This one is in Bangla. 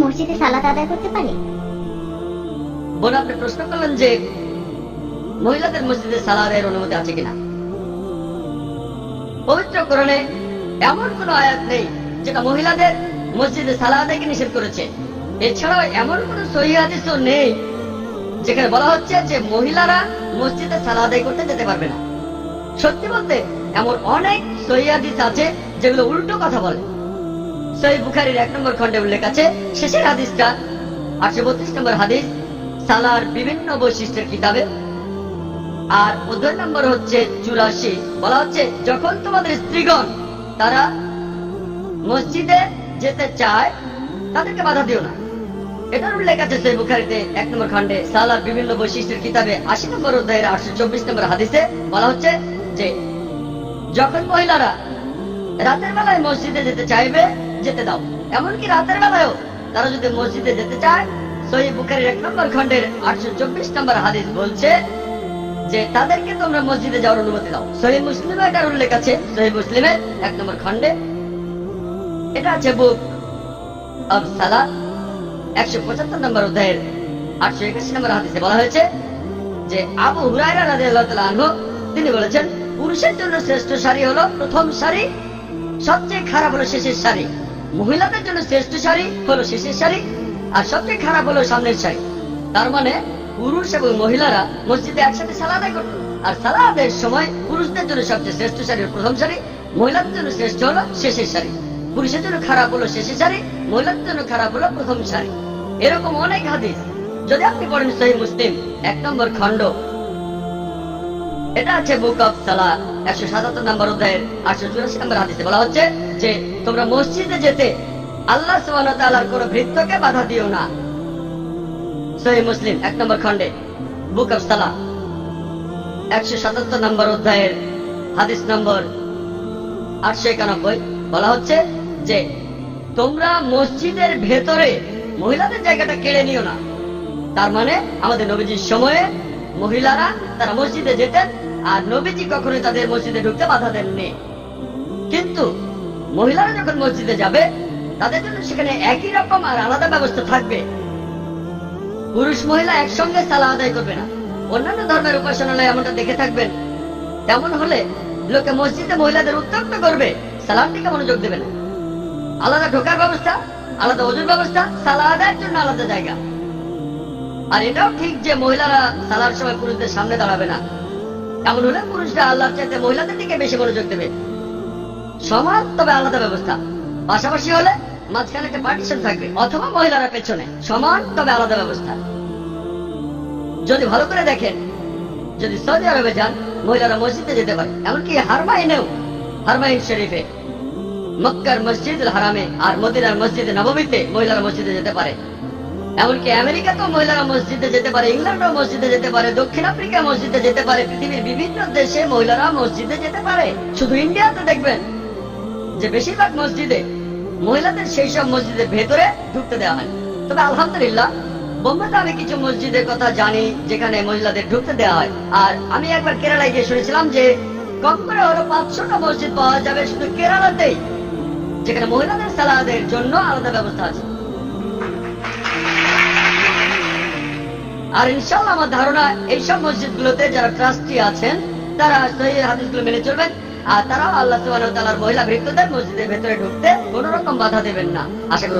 মসজিদে সালাত আদায় করতে পারে? বোন আপনি প্রশ্ন করলেন যে মহিলাদের মসজিদে সালাদের অনুমতি আছে কিনা? পবিত্র করণে এমন কোন আয়াত নেই যেটা মহিলাদের মসজিদে সালা আদায়কে নিষেধ করেছে। এছাড়াও এমন কোন সহি হাদিসও নেই যেখানে বলা হচ্ছে যে মহিলারা মসজিদে সালা আদায় করতে যেতে পারবে না। সত্যি বলতে, এমন অনেক সহি হাদিস আছে যেগুলো উল্টো কথা বলে। সহি বুখারির এক নম্বর খণ্ডে উল্লেখ আছে, শেষের হাদিসটা আটশো বত্রিশ নম্বর হাদিস, সালার বিভিন্ন বৈশিষ্ট্যের কিতাবে। আর অধ্যায় নম্বর হচ্ছে চুরাশি। বলা হচ্ছে, যখন তোমাদের স্ত্রীগণ তারা মসজিদে যেতে চায়, তাদেরকে বাধা দিও না। এটার উল্লেখ আছে সেই বুখারিতে এক নম্বর খণ্ডে। সালার বিভিন্ন বৈশিষ্ট্যের কিতাবে আশি নম্বর অধ্যায়ের আটশো চব্বিশ নম্বর হাদিসে বলা হচ্ছে যে, যখন মহিলারা রাতের বেলায় মসজিদে যেতে চাইবে যেতে দাও। এমনকি রাতের বেলায়ও তারা যদি মসজিদে যেতে চায় সহি বুখারির এক নম্বর খণ্ডের আটশো চব্বিশ নম্বর হাদিস বলছে যে, তাদেরকে তোমরা মসজিদে যাওয়ার অনুমতি দাও। সহি মুসলিমে এটার উল্লেখ আছে। সহি মুসলিমের এক নম্বর খণ্ডে এটা আছে বুক অব সালা একশো পঁচাত্তর নম্বর অধ্যায়ের আটশো একাশি নম্বর হাদিসে বলা হয়েছে যে, আবু হুরায়রা তাআলা আনহু, তিনি বলেছেন, পুরুষের জন্য শ্রেষ্ঠ শাড়ি হলো প্রথম শাড়ি, সবচেয়ে খারাপ হলো শেষের শাড়ি। মহিলাদের জন্য শ্রেষ্ঠ শাড়ি হলো শেষের শাড়ি, আর সবচেয়ে খারাপ হলো সামনের শাড়ি। তার মানে পুরুষ এবং মহিলারা মসজিদে একসাথে সালা আদায় করত। আর সালা আদায়ের সময় পুরুষদের জন্য সবচেয়ে শ্রেষ্ঠ শাড়ি প্রথম শাড়ি, মহিলাদের জন্য শ্রেষ্ঠ হলো শেষের শাড়ি। পুরুষের জন্য খারাপ হলো শেষের শাড়ি, মহিলাদের জন্য খারাপ হলো প্রথম শাড়ি। এরকম অনেক হাদিস। যদি আপনি পড়েন সহি মুসলিম, এক নম্বর খণ্ড এটা আছে বুক অফ সালা একশো সাতাত্তর নম্বর অধ্যায়ের আটশো চুরাশি নম্বর হাদিসে বলা হচ্ছে যে, তোমরা মসজিদে যেতে আল্লাহ সুবহানাহু কোন ভৃত্যকে বাধা দিও না। সহি মুসলিম, এক নম্বর খণ্ডে, বুক অফ সালা একশো সাতাত্তর নম্বর অধ্যায়ের হাদিস নম্বর আটশো একানব্বই বলা হচ্ছে যে, তোমরা মসজিদের ভেতরে মহিলাদের জায়গাটা কেড়ে নিও না। তার মানে আমাদের নবীজির সময়ে মহিলারা তারা মসজিদে যেতেন আর নবীজি কখনোই তাদের মসজিদে ঢুকতে বাধা দেননি। কিন্তু মহিলারা যখন মসজিদে যাবে, তাদের জন্য সেখানে একই রকম আর আলাদা ব্যবস্থা থাকবে। পুরুষ মহিলা একসঙ্গে সালা আদায় করবে না। অন্যান্য ধর্মের উপাসনালয় এমনটা দেখে থাকবেন। তেমন হলে লোকে মসজিদে মহিলাদের উত্তক্ত করবে, সালাম দিকে মনোযোগ দেবে না। আলাদা ঢোকার ব্যবস্থা, আলাদা ওজুর ব্যবস্থা সালা আদায়ের জন্য আলাদা জায়গা। আর এটাও ঠিক যে মহিলারা সালার সময় পুরুষদের সামনে দাঁড়াবে না। এমন হলে পুরুষরা আল্লাহর চাইতে মহিলাদের দিকে বেশি মনোযোগ দেবে। সমান তবে আলাদা ব্যবস্থা। পাশাপাশি হলে মাঝখানে একটা পার্টিশন থাকবে, অথবা মহিলারা পেছনে। সমান তবে আলাদা ব্যবস্থা। যদি ভালো করে দেখেন, যদি সৌদি আরবে যান, মহিলারা মসজিদে যেতে পারে। এমনকি হারমাইনেও হারমাইন শরীফে। মক্কার মসজিদ হারামে আর মদিনার মসজিদে নবমীতে মহিলারা মসজিদে যেতে পারে। এমনকি আমেরিকাতেও মহিলারা মসজিদে যেতে পারে, ইংল্যান্ডও মসজিদে যেতে পারে, দক্ষিণ আফ্রিকা মসজিদে যেতে পারে, পৃথিবীর বিভিন্ন দেশে মহিলারা মসজিদে যেতে পারে। শুধু ইন্ডিয়াতে দেখবেন যে বেশিরভাগ মসজিদে মহিলাদের সেই সব মসজিদের ভেতরে ঢুকতে দেওয়া হয়। তবে আলহামদুলিল্লাহ বোম্বেতে আমি কিছু মসজিদের কথা জানি যেখানে মহিলাদের ঢুকতে দেওয়া হয়। আর আমি একবার কেরালায় গিয়ে শুনেছিলাম যে কম করে হলো পাঁচশোটা মসজিদ পাওয়া যাবে শুধু কেরালাতেই, যেখানে মহিলাদের সালাদের জন্য আলাদা ব্যবস্থা আছে। আর ইনশাল্লাহ আমার ধারণা এইসব মসজিদ গুলোতে যারা ট্রাস্টি আছেন, তারা সেই হাদিসগুলো মেনে চলবেন। আর তারা আল্লাহ তাআলার মহিলা ভৃত্যদের মসজিদের ভেতরে ঢুকতে কোনো রকম বাধা দেবেন না। আশা করি